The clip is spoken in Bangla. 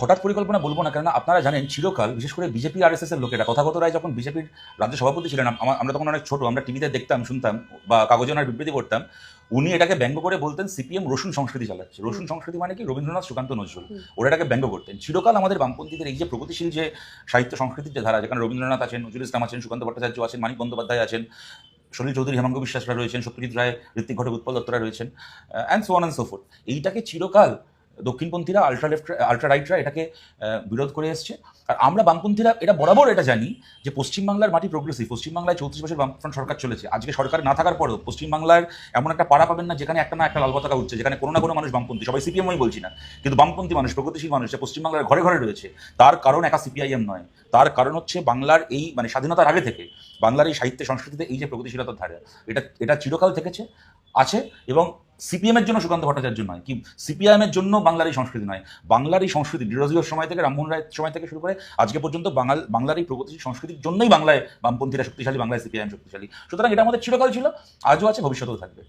হঠাৎ পরিকল্পনা বলব না কেননা আপনারা জানেন চিরকাল বিশেষ করে বিজেপি আর এস এস এর লোকেরা তথাগত রায় যখন বিজেপির রাজ্য সভাপতি ছিলেন আমরা তখন অনেক ছোট আমরা টিভিতে দেখতাম শুনতাম বা কাগজে ওনার বিবৃতি করতাম উনি এটাকে ব্যঙ্গ করে বলতেন সিপিএম রসুন সংস্কৃতি চালাচ্ছে। রসুন সংস্কৃতি মানে কি? রবীন্দ্রনাথ সুকান্ত নজরুল। ওরা এটাকে ব্যঙ্গ করতেন। চিরকাল আমাদের বামপন্থীদের এই যে প্রগতিশীল যে সাহিত্য সংস্কৃতির যে ধারা যেখানে রবীন্দ্রনাথ আছেন নজরুল ইসলাম আছেন সুকান্ত ভট্টাচার্য আছেন মানিক বন্দ্যোপাধ্যায় আছেন সলিল চৌধুরী হেমাঙ্গ বিশ্বাসরা রয়েছেন সত্যজিৎ রায় ঋত্বিক ঘটক উৎপল দত্তরা রয়েছেন and so on and so forth এইটাকে চিরকাল দক্ষিণপন্থীরা আলট্রা লেফট আলট্রা রাইটরা এটাকে বিরোধ করে এসছে। আর আমরা বামপন্থীরা এটা বরাবর এটা জানি যে পশ্চিমবাংলার মাটি প্রোগ্রেসিভ পশ্চিমবাংলায় চৌত্রিশ বছর বামফ্রন্ট সরকার চলেছে। আজকে সরকার না থাকার পরেও পশ্চিমবাংলার এমন একটা পাড়া পাবেন না যেখানে একটা না একটা লাল পতাকা উঠছে, যেখানে কোনো না কোনো মানুষ বামপন্থী, সবাই সিপিএমই বলছি না। কিন্তু বামপন্থী মানুষ, প্রগতিশীল মানুষ পশ্চিমবাংলার ঘরে ঘরে রয়েছে, তার কারণ একা সিপিআইএম নয়। তার কারণ হচ্ছে বাংলার এই মানে স্বাধীনতার আগে থেকে বাংলার এই সাহিত্য, সংস্কৃতিতে এই যে প্রগতিশীলতার ধারা, এটা এটা চিরকাল থেকেছে, আছে এবং সিপিএম এর জন্য সুকান্ত ভট্টাচার্য নয়, কি সিপিআইএম এর জন্য বাংলার এই সংস্কৃতি নয়। বাংলার এই সংস্কৃতি ডিরোজিওর সময় থেকে, রামমোহন রায়ের সময় থেকে শুরু করে, আজকে পর্যন্ত বাঙাল, বাংলার এই প্রগতিশীল সংস্কৃতির জন্যই বাংলায় বামপন্থীরা শক্তিশালী, বাংলায় সিপিআইএম শক্তিশালী। সুতরাং এটা আমাদের চিরকাল ছিল, আজও আছে, ভবিষ্যতেও থাকবে।